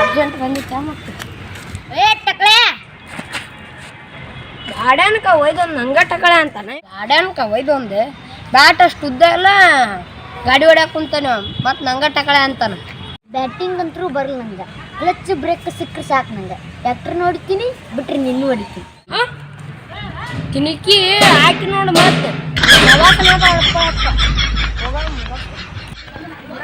Urgent ಬಂದಿತ್ತ ಮತ್ತೆ ಏ ಟಕಳೆ ಗಾಡ್ಯಾನ್ಕ ಒಯ್ದೊಂದು ನಂಗ ಟಕಳೆ ಅಂತಾನೆ. ಗಾರ್ಡನ್ಕ ಒಯ್ದೊಂದು ಬ್ಯಾಟ್ ಅಷ್ಟು ಉದ್ದ ಎಲ್ಲ ಗಾಡಿ ಹೊಡ್ಯಾಕ ಕುಂತಾನೆ ಮತ್ತು ನಂಗ ಟಕಳೆ ಅಂತಾನೆ. ಬ್ಯಾಟಿಂಗ್ ಅಂತೂ ಬರಲ್ಲ ನಂಗೆ. ಕ್ಲಚ್ ಬ್ರೇಕ್ ಸಿಕ್ಕರೆ ಸಾಕು ನಂಗೆ. ಟ್ಯಾಕ್ಟರ್ ನೋಡ್ತೀನಿ ಬಿಟ್ರೆ ನಿನ್ನೂ ಹೊಡಿತೀನಿ. ತಿನಿಕಿ ಹಾಕಿ ನೋಡು ಮತ್ತೆ. ದವಾಖಾನೆ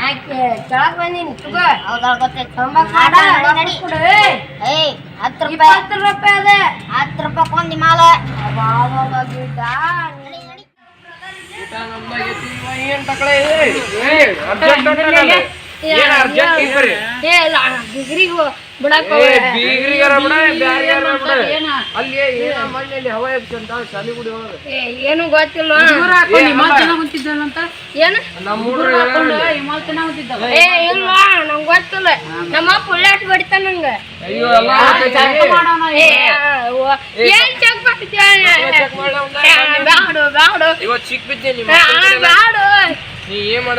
ನಾ ಕೆಳಕ್ ಬಂದೀನಿ ತುಗ ಹೌದಾ ಗೊತ್ತೈತೆ ತೊಂಬತ್ತು ನಡಿ. ಏಯ್ ಹತ್ತು ರೂಪಾಯಿ. ಇಪ್ಪತ್ತು ರೂಪಾಯಿ ಅದ. ಹತ್ತು ರೂಪಾಯಿ ಕೊಂದಿ ಮಾಲ. ಏನ್ ತಕಳೆ ಅರ್ಜೆಂಟ್ ಏನ್ ಅರ್ಜೆಂಟ್ ಇಬ್ಬರಿ ಏ ಇಲ್ಲ ಡಿಗ್ರಿಗೆ ಏನ ಗೊತ್ತಿಲ್ಲ ಏ, ಇಲ್ಲ ನಂಗೆ ಗೊತ್ತಿಲ್ಲ. ನಮ್ಮ ಅಪ್ಪ ಉಳ್ಳಾಟ ಬಡಿತಾನ ನಂಗೆ. ಏನ್ ಚೆಕ್ ಮಾಡ್ತೀಯ? ಬ್ಯಾಡು ಬ್ಯಾಡು. ಇವತ್ ಸಿಕ್ ಬಿದ್ದೆ ನಿಮ್ಮ ಏ, ಬ್ಯಾಡು. ನೀ ಏನ್ ಮಾಡ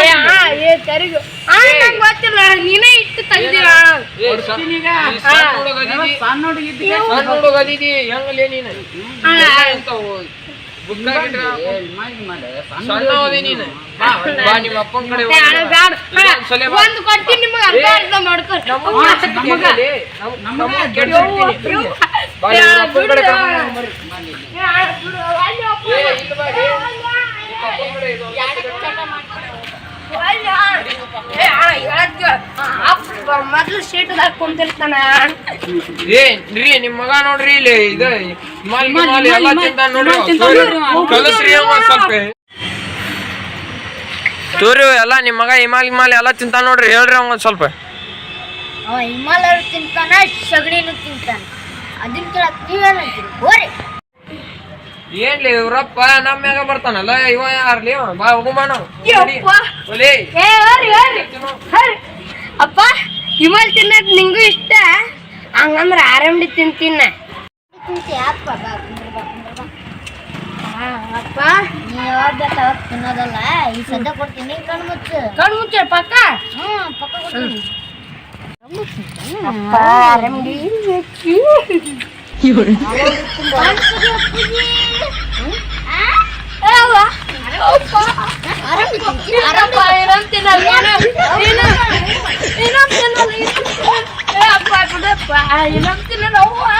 ಏ, ಆ, ಏ ತೆರಿಗೆ. ಆ ನಂಗೆ ಗೊತ್ತಿಲ್ಲ. ನೀನೇ ಇಟ್ಟು ತೆಗ್ದಿರ ಸಣ್ಣ ಹೆಂಗಲೇ ನೀನು. ಒಂದು ಕೊಡ್ತೀನಿ ನಿಮಗೆ ಅರ್ಧ ನಮಗ್ ಕೆಡ್ಸಿದ್ಯಲ್ಲೇ? ನಮ್- ನಮಗ್ ಕೆಡ್ಸಿರ್ತೀನಿ. ಬಾ, ನಿಮ್ಮ ಅಪ್ಪನ್ ಕಡೆ ಏ, ಏ ರೀ ನಿಮ್ ಮಗ ನೋಡ್ರಿ ಇಲ್ಲಿ ಇದು ಹಿಮಾಲ್ ಹಿಮಾಲ್ ಎಲ್ಲ ನೋಡ್ರಿ ಕಲಸ್ರಿ ಒಂದ್ ಸ್ವಲ್ಪ. ತೋರಿ ಎಲ್ಲ ನಿಮ್ ಮಗ ಹಿಮಾಲ್ ಹಿಮಾಲ್ ಎಲ್ಲ ತಿಂತ ನೋಡ್ರಿ. ಹೇಳ್ರಿ ಅವ್ ಸ್ವಲ್ಪ. ಅವ ಹಿಮಾಲಯ ತಿಂತಾನ ಸಗಣಿನೂ ತಿಂತಾನ. ಅದನ್ನ ಕೇಳಕ್ ನೀವೇನಂತೀರಿ ಹೋರಿ. ಏನ್ಲಿ ಇವ್ರಪ್ಪ ನಮ್ಮ ಮ್ಯಾಗ ಬರ್ತಾನಲ್ಲ ಇವ ಯಾರ್ಲಿ? ಇವ? ಬಾ ಹೋಗುಮಾನ ಅಪ್ಪ. ಹಿಮಲ್ ತಿನ್ನಕ್ ನಿಂಗೂ ಇಷ್ಟ? ಹಂಗಂದ್ರೆ ಆರಂಭಿ ತಿಂತೀನ ತಿಂತಿ ಅಪ್ಪ ನೀ ಯಾವಾಗ ತಿನ್ನೋದಲ್ಲ? ಈ ಸದ್ಯ ಕೊಡ್ತೀನಿ ಕಣ್ಣು ಮುಚ್ಚು. ಕಣ್ ಮುಚ್ಚ ಪಕ್ಕ? ಹ್ಞೂ ಪಕ್ಕ ಕೊಡ್ತೀನಿ. ಅಪ್ಪ ಆರಂಭಿ ಅಪ್ಪ ಏನಂತ ತಿನ್ನಲ್ಲ? ಏನಂತ ತಿನ್ನಲ್ಲ ಏನಂತ ತಿನ್ನಲ್ಲ ಏ